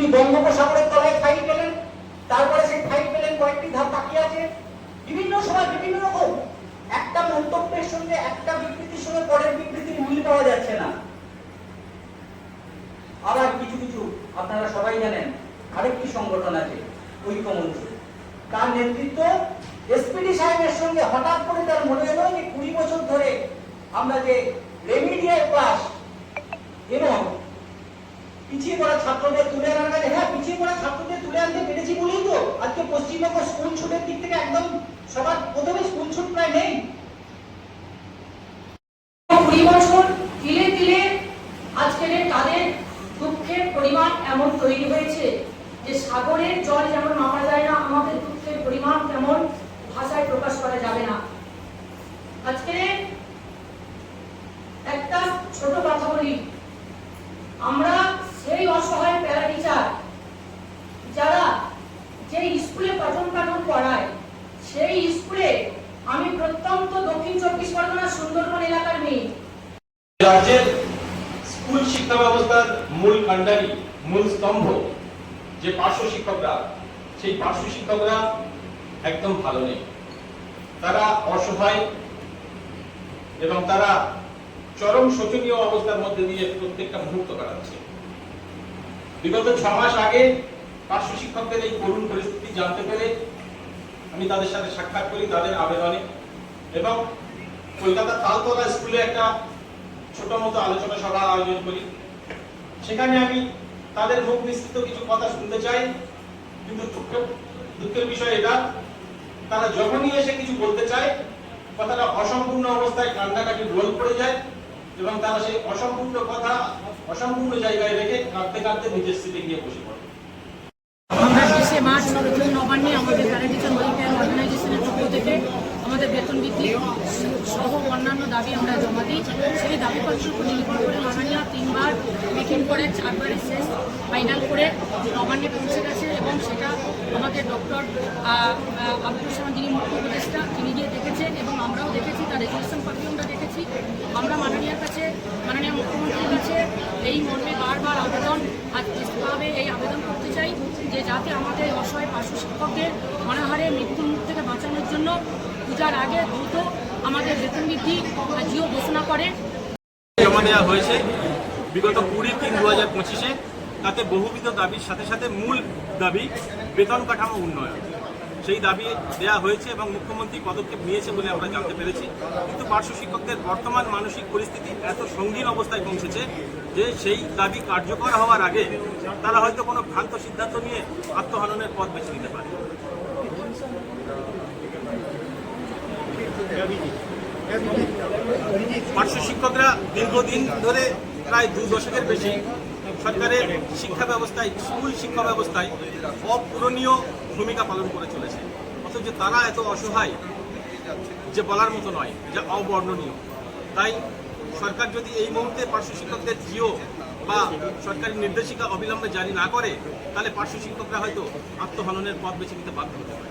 তিনি বঙ্গোপসাগরের তলায় ফাইল পেলেন, তারপরে সেই ফাইল পেলেন কয়েকটি ধাপ বাকি আছে। বিভিন্ন সময় বিভিন্ন রকম একটা মন্তব্যের সঙ্গে একটা বিবৃতির সঙ্গে পরের বিবৃতির মিল পাওয়া যাচ্ছে না। আবার কিছু কিছু, আপনারা সবাই জানেন, আরেকটি সংগঠন আছে, ঐক্যমঞ্চ। তার নেতৃত্ব এসপিডি সাহেবের সঙ্গে হঠাৎ করে তার মনে হলো যে কুড়ি বছর ধরে আমরা যে রেমিডিয়াল ক্লাস এবং পিছিয়ে পড়া ছাত্রদের তুলে আনার কাজে হ্যাঁ পিছিয়ে পড়া ছাত্রদের তুলে আনতে পেরেছি বলেই তো আজকে পশ্চিমবঙ্গ স্কুল ছুটের দিক থেকে একদম সবার প্রথমে স্কুল ছুট প্রায় নেই। বছর তিলে তিলে আজকের তাদের দুঃখের পরিমাণ এমন তৈরি হয়েছে যে সাগরের জল যেমন মাপা যায় না, আমাদের দুঃখের পরিমাণ তেমন ভাষায় প্রকাশ করা যাবে না আজকে একটা ছোট কথা বলি আমরা সেই অসহায় প্যারা টিচার যারা যে স্কুলে পঠন পাঠন পড়ায় সেই স্কুলে আমি প্রত্যন্ত দক্ষিণ চব্বিশ পরগনা সুন্দরবন এলাকার মেয়ে। রাজ্যের স্কুল শিক্ষা ব্যবস্থার মূল কাণ্ডারি, মূল স্তম্ভ যে পার্শ্ব শিক্ষকরা, সেই পার্শ্ব শিক্ষকরা একদম ভালো নেই। তারা অসহায় এবং তারা চরম শোচনীয় অবস্থার মধ্যে দিয়ে প্রত্যেকটা মুহূর্ত কাটাচ্ছে। বিগত ছ মাস আগে পার্শ্ব শিক্ষকদের এই করুণ পরিস্থিতি জানতে পেরে আমি তাদের সাথে সাক্ষাৎ করি, তাদের আবেদনে। এবং কলকাতা তালতলা স্কুলে একটা ছোট মতো আলোচনা সভা আয়োজন করি। সেখানে আমি তাদের মুখ নিশ্চিত কিছু কথা শুনতে চাই, কিন্তু দুঃখ- দুঃখের বিষয় এটা, তারা যখনই এসে কিছু বলতে চায়, কথাটা অসম্পূর্ণ অবস্থায় কান্নাকাটি রোল পড়ে যায়, এবং তারা সেই অসম্পূর্ণ কথা অসম্পূর্ণ জায়গায় রেখে কাঁদতে কাঁদতে নিজের সিটে গিয়ে বসে পড়ে। মার্চ নবান্নে আমাদের প্যারাটিচার ওয়েলফেয়ার অর্গানাইজেশনের পক্ষ থেকে আমাদের বেতন বৃদ্ধি সহ অন্যান্য দাবি আমরা জমা দিই। সেই দাবিপত্রের উপর নির্ভর করে মাননীয় তিনবার মিটিং করে, চারবারে শেষ ফাইনাল করে নবান্নে পৌঁছে গেছে এবং সেটা আমাদের ডক্টর আব্দুল সালাম যিনি মুখ্য উপদেষ্টা, তিনি গিয়ে দেখেছেন এবং আমরাও দেখেছি, তার রেজলিউশন কপি আমরা দেখেছি। আমরা মাননীয়ার কাছে মাননীয় মুখ্যমন্ত্রীর কাছে এই মর্মে বারবার আবেদন আজ স্পষ্টভাবে এই আবেদন করতে চাই যে যাতে আমাদের অসহায় পার্শ্ব শিক্ষকদের অনাহারে মৃত্যুর মুখ থেকে বাঁচানোর জন্য পূজার আগে দ্রুত আমাদের বেতন বৃদ্ধি জিও ঘোষণা করে। জমা দেওয়া হয়েছে বিগত কুড়ি তিন দু হাজার পঁচিশে। তাতে বহুবিধ দাবির সাথে সাথে মূল দাবি বেতন কাঠামো উন্নয়ন। সেই দাবি দেওয়া হয়েছে এবং মুখ্যমন্ত্রী পদক্ষেপ নিয়েছে বলে আমরা জানতে পেরেছি। কিন্তু পার্শ্ব শিক্ষকদের বর্তমান মানসিক পরিস্থিতি এত সঙ্গীন অবস্থায় পৌঁছেছে যে সেই দাবি কার্যকর হওয়ার আগে তারা হয়তো কোনো ভ্রান্ত সিদ্ধান্ত নিয়ে আত্মহননের পথ বেছে নিতে পারে। পার্শ্ব শিক্ষকরা দীর্ঘদিন ধরে প্রায় দু দশকের বেশি সরকারের শিক্ষা ব্যবস্থায়, স্কুল শিক্ষা ব্যবস্থায় অপূরণীয় ভূমিকা পালন করে চলেছে। অথচ তারা এত অসহায় যে বলার মতো নয়, যা অবর্ণনীয়। তাই সরকার যদি এই মুহূর্তে পার্শ্ব শিক্ষকদের জিও বা সরকারি নির্দেশিকা অবিলম্বে জারি না করে, তাহলে পার্শ্ব শিক্ষকরা হয়তো আত্মহননের পথ বেছে নিতে বাধ্য হতে পারে।